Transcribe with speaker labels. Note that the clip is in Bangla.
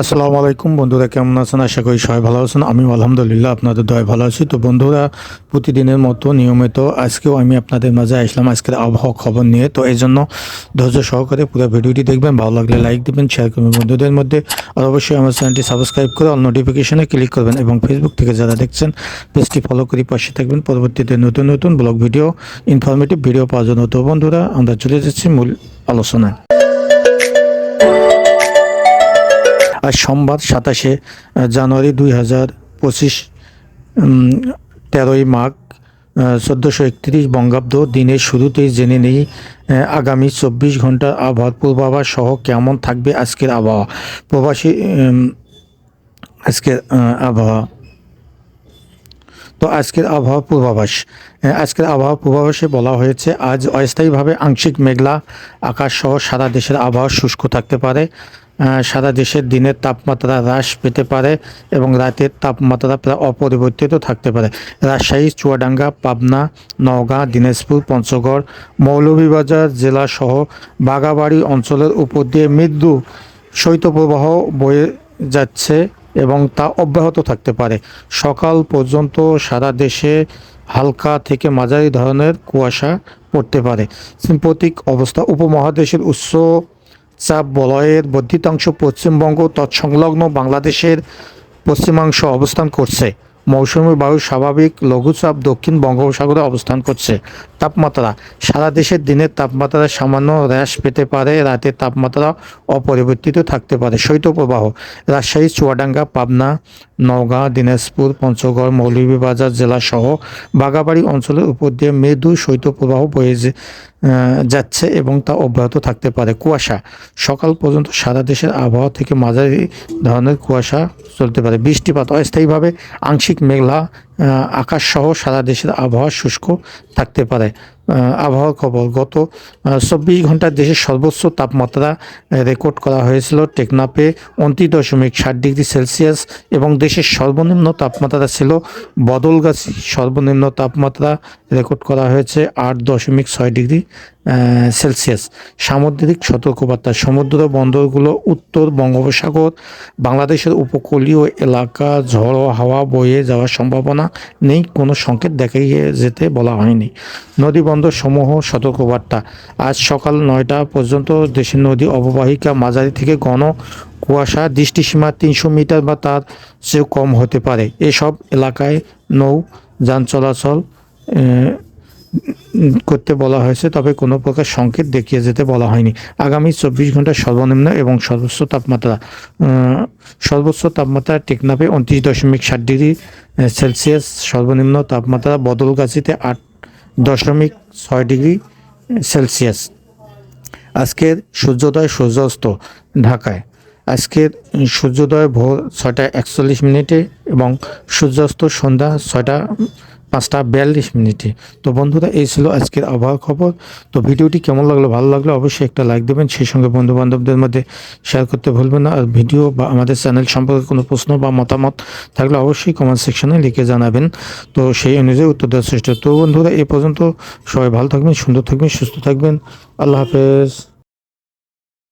Speaker 1: আসসালামু আলাইকুম। বন্ধুরা, কেমন আছেন? আশা করি সবাই ভালো আছেন। আমিও আলহামদুলিল্লাহ আপনাদের দয় ভালো আছি। তো বন্ধুরা, প্রতিদিনের মতো নিয়মিত আজকেও আমি আপনাদের মাঝে আসলাম আজকের আবহাওয়া খবর নিয়ে। তো এই জন্য ধৈর্য সহকারে পুরো ভিডিওটি দেখবেন। ভালো লাগলে লাইক দিবেন শেয়ার করবেন বন্ধুদের মধ্যে। আর অবশ্যই আমার চ্যানেলটি সাবস্ক্রাইব করে অল নোটিফিকেশনে ক্লিক করবেন এবং ফেসবুক থেকে যারা দেখছেন পেজটি ফলো করে পাশে থাকবেন। পরবর্তীতে নতুন নতুন ব্লগ ভিডিও ইনফরমেটিভ ভিডিও পাওয়ার জন্য। তো বন্ধুরা, আমরা চলে যাচ্ছি মূল আলোচনায়। আজ সোমবার সাতাশে জানুয়ারি দুই হাজার পঁচিশ তেরোই মাঘ চোদ্দোশো একত্রিশ বঙ্গাব্দ দিনের শুরুতেই জেনে নেই আগামী চব্বিশ ঘণ্টার আবহাওয়ার পূর্বাভাস সহ কেমন থাকবে আজকের আবহাওয়া। প্রবাসী আজকের আবহাওয়া। তো আজকের আবহাওয়া পূর্বাভাস আজকের আবহাওয়া পূর্বাভাসে বলা হয়েছে, আজ অস্থায়ীভাবে আংশিক মেঘলা আকাশ সহ সারা দেশের আবহাওয়া শুষ্ক থাকতে পারে। সারা দেশের দিনের তাপমাত্রা হ্রাস পেতে পারে এবং রাতের তাপমাত্রা প্রায় অপরিবর্তিত থাকতে পারে। রাজশাহী, চুয়াডাঙ্গা, পাবনা, নওগাঁ, দিনাজপুর, পঞ্চগড়, মৌলভীবাজার জেলা সহ বাগাবাড়ি অঞ্চলের উপর দিয়ে মৃদু শৈত্যপ্রবাহ বয়ে যাচ্ছে এবং তা অব্যাহত থাকতে পারে। সকাল পর্যন্ত সারা দেশে হালকা থেকে মাঝারি ধরনের কুয়াশা পড়তে পারে। সাম্প্রতিক অবস্থা উপমহাদেশের উচ্চ চাপ বলয়ের বর্ধিতাংশ পশ্চিমবঙ্গ তৎসংলগ্ন বাংলাদেশের পশ্চিমাংশ অবস্থান করছে। মৌসুমী বায়ু স্বাভাবিক, লঘুচাপ দক্ষিণ বঙ্গোপসাগরে অবস্থান করছে। তাপমাত্রা, সারা দেশের দিনের তাপমাত্রা সামান্য হ্রাস পেতে পারে রাতের তাপমাত্রা অপরিবর্তিত থাকতে পারে। শৈত্যপ্রবাহ, রাজশাহী, চুয়াডাঙ্গা, পাবনা, নওগাঁ, দিনাজপুর, পঞ্চগড়, মৌলভীবাজার জেলা সহ বাগাবাড়ি অঞ্চলের উপর দিয়ে মৃদু শৈত্যপ্রবাহ বয়ে যাচ্ছে এবং তা অব্যাহত থাকতে পারে। কুয়াশা, সকাল পর্যন্ত সারা দেশের আবহাওয়া থেকে মাঝারি ধরনের কুয়াশা চলতে পারে। বৃষ্টিপাত অস্থায়ীভাবে আংশিক মেঘলা আকাশ সহ সারা দেশের আবহাওয়া শুষ্ক থাকতে পারে। আবহাওয়ার খবর, গত চব্বিশ ঘণ্টার দেশের সর্বোচ্চ তাপমাত্রা রেকর্ড করা হয়েছিল টেকনাপে উনত্রিশ দশমিক ষাট ডিগ্রি সেলসিয়াস এবং দেশের সর্বনিম্ন তাপমাত্রা ছিল বদলগাছি। সর্বনিম্ন তাপমাত্রা রেকর্ড করা হয়েছে আট দশমিক ছয় ডিগ্রি সেলসিয়াস। সামুদ্রিক সতর্কবার্তা, সমুদ্র বন্দরগুলো উত্তর বঙ্গোপসাগর, বাংলাদেশের উপকূলীয় এলাকা, ঝড়ো হাওয়া বয়ে যাওয়ার সম্ভাবনা নেই, কোনো সংকেত দেখাই যেতে বলা হয়নি। নদী বন্দর সমূহ সতর্কবার্তা। আজ সকাল নয়টা পর্যন্ত দেশের নদী অববাহিকা মাঝারি থেকে ঘন কুয়াশা, দৃষ্টিসীমা তিনশো মিটার বা তার চেয়েও কম হতে পারে। এসব এলাকায় নৌ যান চলাচল করতে বলা হয়েছে, তবে কোনো প্রকার সংকেত দেখিয়ে যেতে বলা হয়নি। আগামী চব্বিশ ঘণ্টা সর্বনিম্ন এবং সর্বোচ্চ তাপমাত্রা সর্বোচ্চ তাপমাত্রা টেকনাফে উনত্রিশ দশমিক ষাট ডিগ্রি সেলসিয়াস সর্বনিম্ন তাপমাত্রা বদলগাছিতে আট দশমিক ছয় ডিগ্রি সেলসিয়াস। আজকের সূর্যোদয় সূর্যাস্ত ঢাকায়। আজকের সূর্যোদয় ভোর ছয়টা একচল্লিশ মিনিটে এবং সূর্যাস্ত সন্ধ্যা ছয়টা পাঁচটা বিয়াল্লিশ মিনিটে। তো বন্ধুরা, এই ছিল আজকের আবহাওয়া খবর। তো ভিডিওটি কেমন লাগল, ভালো লাগল অবশ্যই একটা লাইক দেবেন। সেই সঙ্গে বন্ধু বান্ধবদের মধ্যে শেয়ার করতে ভুলবেন না। আর ভিডিও বা আমাদের চ্যানেল সম্পর্কে কোনো প্রশ্ন বা মতামত থাকলে অবশ্যই কমেন্ট সেকশনে লিখে জানাবেন। তো সেই অনুযায়ী উত্তর দেওয়ার চেষ্টা তো বন্ধুরা এই পর্যন্ত সবাই ভালো থাকবেন, সুন্দর থাকবেন, সুস্থ থাকবেন। আল্লাহ হাফেজ।